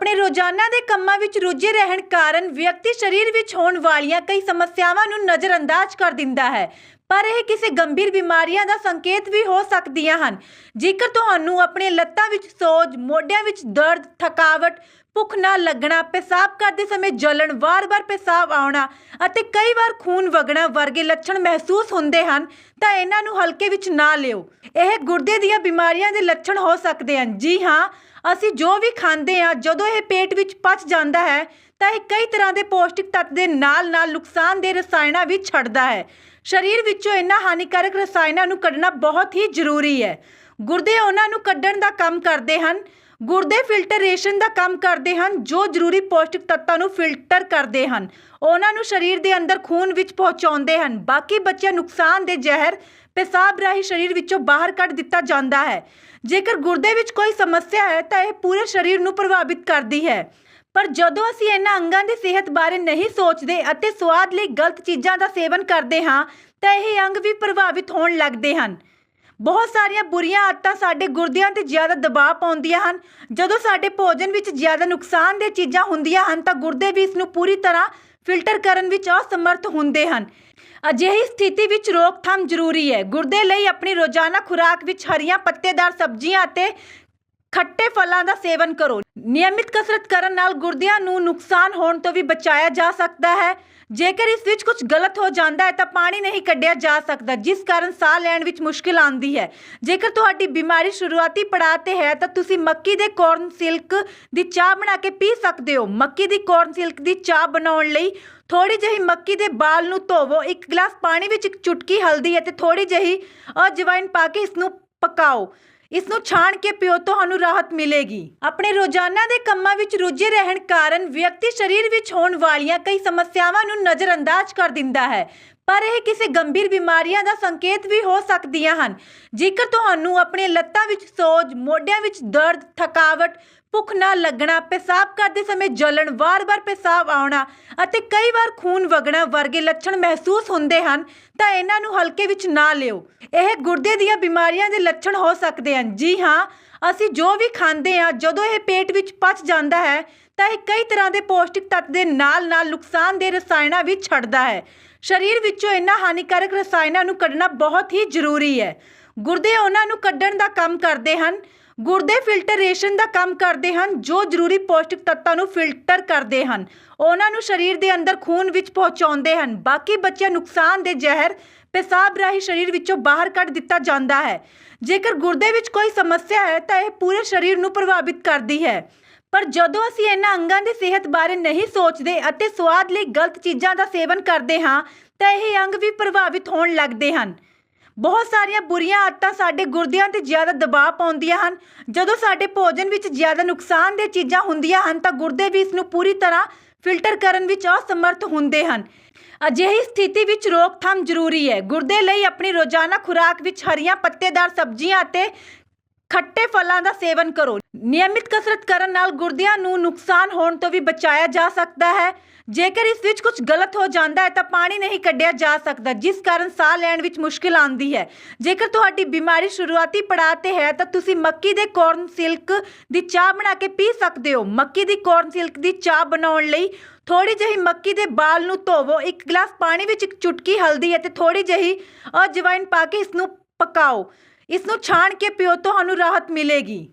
ਆਪਣੇ ਰੋਜ਼ਾਨਾ ਦੇ ਕੰਮਾਂ ਵਿੱਚ ਰੁੱਝੇ ਰਹਿਣ ਕਾਰਨ ਵਿਅਕਤੀ ਸਰੀਰ ਵਿੱਚ ਹੋਣ ਵਾਲੀਆਂ ਕਈ ਸਮੱਸਿਆਵਾਂ ਨੂੰ ਨਜ਼ਰਅੰਦਾਜ਼ ਕਰ ਦਿੰਦਾ ਹੈ। ਪਰ ਇਹ ਕਿਸੇ ਗੰਭੀਰ ਬਿਮਾਰੀਆਂ ਦਾ ਸੰਕੇਤ ਵੀ ਹੋ ਸਕਦੀਆਂ ਹਨ। ਜੇਕਰ ਤੁਹਾਨੂੰ ਆਪਣੀਆਂ ਲੱਤਾਂ ਵਿੱਚ ਸੋਜ, ਮੋਢਿਆਂ ਵਿੱਚ ਦਰਦ, ਥਕਾਵਟ, ਭੁੱਖ ਨਾ ਲੱਗਣਾ, ਪਿਸ਼ਾਬ ਕਰਦੇ ਸਮੇਂ ਜਲਣ, ਵਾਰ-ਵਾਰ ਪਿਸ਼ਾਬ ਆਉਣਾ ਅਤੇ ਕਈ ਵਾਰ ਖੂਨ ਵਗਣਾ ਵਰਗੇ ਲੱਛਣ ਮਹਿਸੂਸ ਹੁੰਦੇ ਹਨ, ਤਾਂ ਇਹਨਾਂ ਨੂੰ ਹਲਕੇ ਵਿੱਚ ਨਾ ਲਿਓ। ਇਹ ਗੁਰਦੇ ਦੀਆਂ ਬਿਮਾਰੀਆਂ ਦੇ ਲੱਛਣ ਹੋ ਸਕਦੇ ਹਨ। ਜੀ ਹਾਂ ਅਸੀਂ ਜੋ ਵੀ ਖਾਂਦੇ ਹਾਂ, ਜਦੋਂ ਇਹ ਪੇਟ ਵਿੱਚ ਪਚ ਜਾਂਦਾ ਹੈ, ਤਾਂ ਇਹ ਕਈ ਤਰ੍ਹਾਂ ਦੇ ਪੌਸ਼ਟਿਕ ਤੱਤ ਦੇ ਨਾਲ-ਨਾਲ ਨੁਕਸਾਨਦੇਹ ਰਸਾਇਣਾਂ ਵੀ ਛੱਡਦਾ ਹੈ। ਸਰੀਰ ਵਿੱਚੋਂ ਇਹਨਾਂ ਹਾਨੀਕਾਰਕ ਰਸਾਇਣਾਂ ਨੂੰ ਕੱਢਣਾ ਬਹੁਤ ਹੀ ਜ਼ਰੂਰੀ ਹੈ। ਗੁਰਦੇ ਉਹਨਾਂ ਨੂੰ ਕੱਢਣ ਦਾ ਕੰਮ ਕਰਦੇ ਹਨ। ਗੁਰਦੇ ਫਿਲਟਰੇਸ਼ਨ ਦਾ ਕੰਮ ਕਰਦੇ ਹਨ, ਜੋ ਜ਼ਰੂਰੀ ਪੌਸ਼ਟਿਕ ਤੱਤਾਂ ਨੂੰ ਫਿਲਟਰ ਕਰਦੇ ਹਨ। ਉਹਨਾਂ ਨੂੰ ਸਰੀਰ ਦੇ ਅੰਦਰ ਖੂਨ ਵਿੱਚ ਪਹੁੰਚਾਉਂਦੇ ਹਨ। ਬਾਕੀ ਬਚਿਆ ਨੁਕਸਾਨ ਦੇ ਜ਼ਹਿਰ ਪਿਸ਼ਾਬ ਰਾਹੀਂ ਸਰੀਰ ਵਿੱਚੋਂ ਬਾਹਰ ਕੱਢ ਦਿੱਤਾ ਜਾਂਦਾ ਹੈ। ਜੇਕਰ ਗੁਰਦੇ ਵਿੱਚ ਕੋਈ ਸਮੱਸਿਆ ਹੈ, ਤਾਂ ਇਹ ਪੂਰੇ ਸਰੀਰ ਨੂੰ ਪ੍ਰਭਾਵਿਤ ਕਰਦੀ ਹੈ। ਪਰ ਜਦੋਂ ਅਸੀਂ ਇਹਨਾਂ ਅੰਗਾਂ ਦੀ ਸਿਹਤ ਬਾਰੇ ਨਹੀਂ ਸੋਚਦੇ ਅਤੇ ਸਵਾਦ ਲਈ ਗਲਤ ਚੀਜ਼ਾਂ ਦਾ ਸੇਵਨ ਕਰਦੇ ਹਾਂ, ਤਾਂ ਇਹ ਅੰਗ ਵੀ ਪ੍ਰਭਾਵਿਤ ਹੋਣ ਲੱਗਦੇ ਹਨ। ਬਹੁਤ ਸਾਰੀਆਂ ਬੁਰੀਆਂ ਆਦਤਾਂ ਸਾਡੇ ਗੁਰਦਿਆਂ ਤੇ ਜ਼ਿਆਦਾ ਦਬਾਅ ਪਾਉਂਦੀਆਂ ਹਨ। ਜਦੋਂ ਸਾਡੇ ਭੋਜਨ ਵਿੱਚ ਜ਼ਿਆਦਾ ਨੁਕਸਾਨਦੇਹ ਚੀਜ਼ਾਂ ਹੁੰਦੀਆਂ ਹਨ, ਤਾਂ ਗੁਰਦੇ ਵੀ ਇਸ ਨੂੰ ਪੂਰੀ ਤਰ੍ਹਾਂ ਫਿਲਟਰ ਕਰਨ ਵਿੱਚ ਅਸਮਰਥ ਹੁੰਦੇ ਹਨ। ਅਜਿਹੀ ਸਥਿਤੀ ਵਿੱਚ ਰੋਕਥਾਮ ਜ਼ਰੂਰੀ ਹੈ। ਗੁਰਦੇ ਲਈ ਆਪਣੀ ਰੋਜ਼ਾਨਾ ਖੁਰਾਕ ਵਿੱਚ ਹਰੀਆਂ ਪੱਤੇਦਾਰ ਸਬਜ਼ੀਆਂ ਅਤੇ ਖੱਟੇ ਫਲਾਂ ਦਾ ਸੇਵਨ ਕਰੋ। ਨਿਯਮਿਤ ਕਸਰਤ ਕਰਨ ਨਾਲ ਗੁਰਦਿਆਂ ਨੂੰ ਨੁਕਸਾਨ ਹੋਣ ਤੋਂ ਵੀ ਬਚਾਇਆ ਜਾ ਸਕਦਾ ਹੈ। ਜੇਕਰ ਇਸ ਵਿੱਚ ਕੁਝ ਗਲਤ ਹੋ ਜਾਂਦਾ ਹੈ ਤਾਂ ਪਾਣੀ ਨਹੀਂ ਕੱਢਿਆ ਜਾ ਸਕਦਾ, ਜਿਸ ਕਾਰਨ ਸਾਹ ਲੈਣ ਵਿੱਚ ਮੁਸ਼ਕਿਲ ਆਉਂਦੀ ਹੈ। ਜੇਕਰ ਤੁਹਾਡੀ ਬਿਮਾਰੀ ਸ਼ੁਰੂਆਤੀ ਪੜਾਅ ਤੇ ਹੈ ਤਾਂ ਤੁਸੀਂ ਮੱਕੀ ਦੇ ਕੌਰਨ ਸਿਲਕ ਦੀ ਚਾਹ ਬਣਾ ਕੇ ਪੀ ਸਕਦੇ ਹੋ। ਮੱਕੀ ਦੀ ਕੌਰਨ ਸਿਲਕ ਦੀ ਚਾਹ ਬਣਾਉਣ ਲਈ ਥੋੜੀ ਜਿਹੀ ਮੱਕੀ ਦੇ ਬਾਲ ਨੂੰ ਧੋਵੋ। ਇੱਕ ਗਲਾਸ ਪਾਣੀ ਵਿੱਚ ਇੱਕ ਚੁਟਕੀ ਹਲਦੀ ਅਤੇ ਥੋੜੀ ਜਿਹੀ ਅਜਵਾਇਨ ਪਾ ਕੇ ਇਸ ਨੂੰ ਪਕਾਓ। ਇਸ ਨੂੰ ਛਾਣ ਕੇ ਪਿਓ ਤੁਹਾਨੂੰ ਰਾਹਤ ਮਿਲੇਗੀ। ਆਪਣੇ ਰੋਜ਼ਾਨਾ ਦੇ ਕੰਮਾਂ ਵਿੱਚ ਰੁੱਝੇ ਰਹਿਣ ਕਾਰਨ ਵਿਅਕਤੀ ਸਰੀਰ ਵਿੱਚ ਹੋਣ ਵਾਲੀਆਂ ਕਈ ਸਮੱਸਿਆਵਾਂ ਨੂੰ ਨਜ਼ਰਅੰਦਾਜ਼ ਕਰ ਦਿੰਦਾ ਹੈ। ਪਰ ਇਹ ਕਿਸੇ ਗੰਭੀਰ ਬਿਮਾਰੀਆਂ ਦਾ ਸੰਕੇਤ ਵੀ ਹੋ ਸਕਦੀਆਂ ਹਨ। ਜੇਕਰ ਤੁਹਾਨੂੰ ਆਪਣੀਆਂ ਲੱਤਾਂ ਵਿੱਚ ਸੋਜ, ਮੋਢਿਆਂ ਵਿੱਚ ਦਰਦ, ਥਕਾਵਟ, ਭੁੱਖ ਨਾ ਲੱਗਣਾ, ਪਿਸ਼ਾਬ ਕਰਦੇ ਸਮੇਂ ਜਲਣ, ਵਾਰ-ਵਾਰ ਪਿਸ਼ਾਬ ਆਉਣਾ ਅਤੇ ਕਈ ਵਾਰ ਖੂਨ ਵਗਣਾ ਵਰਗੇ ਲੱਛਣ ਮਹਿਸੂਸ ਹੁੰਦੇ ਹਨ, ਤਾਂ ਇਹਨਾਂ ਨੂੰ ਹਲਕੇ ਵਿੱਚ ਨਾ ਲਿਓ। ਇਹ ਗੁਰਦੇ ਦੀਆਂ ਬਿਮਾਰੀਆਂ ਦੇ ਲੱਛਣ ਹੋ ਸਕਦੇ ਹਨ। ਜੀ ਹਾਂ ਅਸੀਂ ਜੋ ਵੀ ਖਾਂਦੇ ਹਾਂ, ਜਦੋਂ ਇਹ ਪੇਟ ਵਿੱਚ ਪਚ ਜਾਂਦਾ ਹੈ, ਤਾਂ ਇਹ ਕਈ ਤਰ੍ਹਾਂ ਦੇ ਪੌਸ਼ਟਿਕ ਤੱਤ ਦੇ ਨਾਲ-ਨਾਲ ਨੁਕਸਾਨਦੇਹ ਰਸਾਇਣਾਂ ਵੀ ਛੱਡਦਾ ਹੈ। ਸਰੀਰ ਵਿੱਚੋਂ ਇਹਨਾਂ ਹਾਨੀਕਾਰਕ ਰਸਾਇਣਾਂ ਨੂੰ ਕੱਢਣਾ ਬਹੁਤ ਹੀ ਜ਼ਰੂਰੀ ਹੈ। ਗੁਰਦੇ ਉਹਨਾਂ ਨੂੰ ਕੱਢਣ ਦਾ ਕੰਮ ਕਰਦੇ ਹਨ ਗੁਰਦੇ ਫਿਲਟਰੇਸ਼ਨ ਦਾ ਕੰਮ ਕਰਦੇ ਹਨ, ਜੋ ਜ਼ਰੂਰੀ ਪੌਸ਼ਟਿਕ ਤੱਤਾਂ ਨੂੰ ਫਿਲਟਰ ਕਰਦੇ ਹਨ। ਉਹਨਾਂ ਨੂੰ ਸਰੀਰ ਦੇ ਅੰਦਰ ਖੂਨ ਵਿੱਚ ਪਹੁੰਚਾਉਂਦੇ ਹਨ। ਬਾਕੀ ਬਚਿਆ ਨੁਕਸਾਨ ਦੇ ਜ਼ਹਿਰ ਪਿਸ਼ਾਬ ਰਾਹੀਂ ਸਰੀਰ ਵਿੱਚੋਂ ਬਾਹਰ ਕੱਢ ਦਿੱਤਾ ਜਾਂਦਾ ਹੈ। ਜੇਕਰ ਗੁਰਦੇ ਵਿੱਚ ਕੋਈ ਸਮੱਸਿਆ ਹੈ, ਤਾਂ ਇਹ ਪੂਰੇ ਸਰੀਰ ਨੂੰ ਪ੍ਰਭਾਵਿਤ ਕਰਦੀ ਹੈ। ਪਰ ਜਦੋਂ ਅਸੀਂ ਇਹਨਾਂ ਅੰਗਾਂ ਦੀ ਸਿਹਤ ਬਾਰੇ ਨਹੀਂ ਸੋਚਦੇ ਅਤੇ ਸਵਾਦ ਲਈ ਗਲਤ ਚੀਜ਼ਾਂ ਦਾ ਸੇਵਨ ਕਰਦੇ ਹਾਂ, ਤਾਂ ਇਹ ਅੰਗ ਵੀ ਪ੍ਰਭਾਵਿਤ ਹੋਣ ਲੱਗਦੇ ਹਨ। ਬਹੁਤ ਸਾਰੀਆਂ ਬੁਰੀਆਂ ਆਦਤਾਂ ਸਾਡੇ ਗੁਰਦਿਆਂ ਤੇ ਜ਼ਿਆਦਾ ਦਬਾਅ ਪਾਉਂਦੀਆਂ ਹਨ। ਜਦੋਂ ਸਾਡੇ ਭੋਜਨ ਵਿੱਚ ਜ਼ਿਆਦਾ ਨੁਕਸਾਨਦੇਹ ਚੀਜ਼ਾਂ ਹੁੰਦੀਆਂ ਹਨ, ਤਾਂ ਗੁਰਦੇ ਵੀ ਇਸ ਨੂੰ ਪੂਰੀ ਤਰ੍ਹਾਂ ਫਿਲਟਰ ਕਰਨ ਵਿੱਚ ਅਸਮਰਥ ਹੁੰਦੇ ਹਨ। ਅਜਿਹੀ ਸਥਿਤੀ ਵਿੱਚ ਰੋਕਥਾਮ ਜ਼ਰੂਰੀ ਹੈ। ਗੁਰਦੇ ਲਈ ਆਪਣੀ ਰੋਜ਼ਾਨਾ ਖੁਰਾਕ ਵਿੱਚ ਹਰੀਆਂ ਪੱਤੇਦਾਰ ਸਬਜ਼ੀਆਂ ਅਤੇ ਖੱਟੇ ਫਲਾਂ ਦਾ ਸੇਵਨ ਕਰੋ। ਨਿਯਮਿਤ ਕਸਰਤ ਕਰਨ ਨਾਲ ਗੁਰਦਿਆਂ ਨੂੰ ਨੁਕਸਾਨ ਹੋਣ ਤੋਂ ਵੀ ਬਚਾਇਆ ਜਾ ਸਕਦਾ ਹੈ। ਜੇਕਰ ਇਸ ਵਿੱਚ ਕੁਝ ਗਲਤ ਹੋ ਜਾਂਦਾ ਹੈ ਤਾਂ ਪਾਣੀ ਨਹੀਂ ਕੱਢਿਆ ਜਾ ਸਕਦਾ, ਜਿਸ ਕਾਰਨ ਸਾਹ ਲੈਣ ਵਿੱਚ ਮੁਸ਼ਕਿਲ ਆਉਂਦੀ ਹੈ। ਜੇਕਰ ਤੁਹਾਡੀ ਬਿਮਾਰੀ ਸ਼ੁਰੂਆਤੀ ਪੜਾਅ ਤੇ ਹੈ ਤਾਂ ਤੁਸੀਂ ਮੱਕੀ ਦੇ ਕੌਰਨ ਸਿਲਕ ਦੀ ਚਾਹ ਬਣਾ ਕੇ ਪੀ ਸਕਦੇ ਹੋ। ਮੱਕੀ ਦੀ ਕੌਰਨ ਸਿਲਕ ਦੀ ਚਾਹ ਬਣਾਉਣ ਲਈ ਥੋੜੀ ਜਿਹੀ ਮੱਕੀ ਦੇ ਬਾਲ ਨੂੰ ਧੋਵੋ। ਇੱਕ ਗਲਾਸ ਪਾਣੀ ਵਿੱਚ ਇੱਕ ਚੁਟਕੀ ਹਲਦੀ ਅਤੇ ਥੋੜੀ ਜਿਹੀ ਅਜਵਾਇਨ ਪਾ ਕੇ ਇਸ ਨੂੰ ਪਕਾਓ। ਇਸ ਨੂੰ ਛਾਣ ਕੇ ਪਿਓ, ਤੁਹਾਨੂੰ ਰਾਹਤ ਮਿਲੇਗੀ।